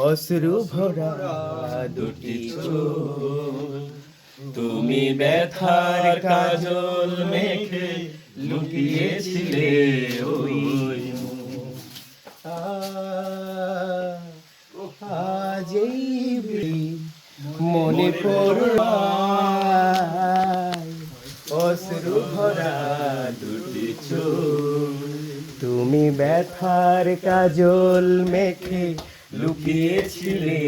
অশ্রু ভরা দুটি তুমি ব্যথার কাজল মেখে লুকিয়েছিলে ওই আ- আজ এই বি- মনে পড়ায় অশ্রু ভরা দুটি চোখ তুমি ব্যথার কাজল মেখে লুকিয়েছিলে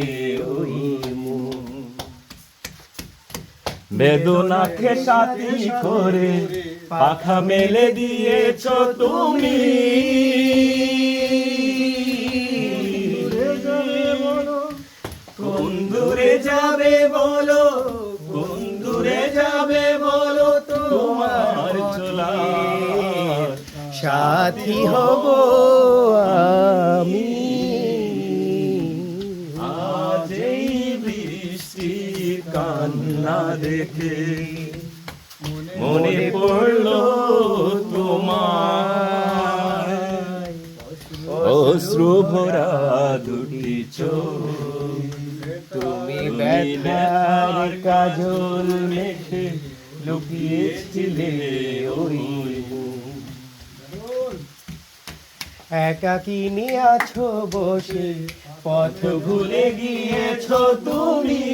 ওই বেদনাকে সাথী করে পাখা মেলে দিয়েছ তুমি। সাথী হব আমি। আজ এই বৃষ্টির কান্না দেখে মনে পড়ল তোমার অশ্রু ভরা দুটি তুমি ব্যথার কাজল মেখে লুকিয়েছিলে ওই মুখ। একাকিনী আছো বসে? পথ ভুলে গিয়েছো তুমি।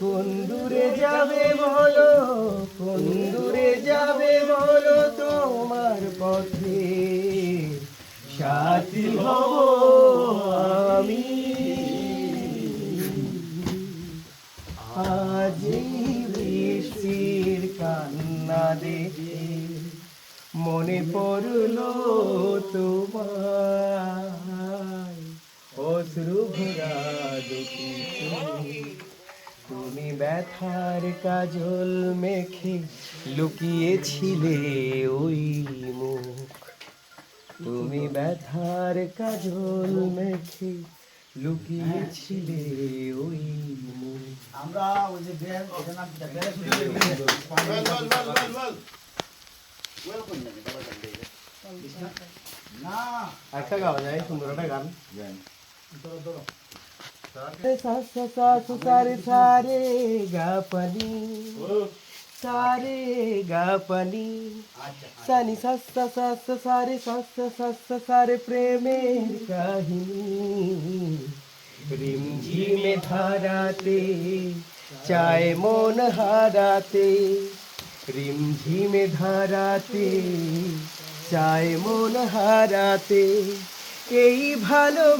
কোন দূরে যাবে বলো? কোন দূরে যাবে বলো তোমার পথে? সাথী হব আমি। আজ বৃষ্টির কান্না দেখে মনে পড়ল তোমার অশ্রু ভরা দুটি তুমি ব্যথার কাজল মেখে লুকিয়েছিলে ওই মুখ। তুমি ব্যথার কাজল মেখে লুকিয়েছিলে ওই মুখ। আমরা ওই যে अच्छा गाव सारे सारे गापली सारे गापली सानी सास सास सारे सस सास सारे प्रेमे जी में धाराते चाय मोन हाराते রিমঝিমে ধারাতে চায় মন হারাতে এই ভালোবাসা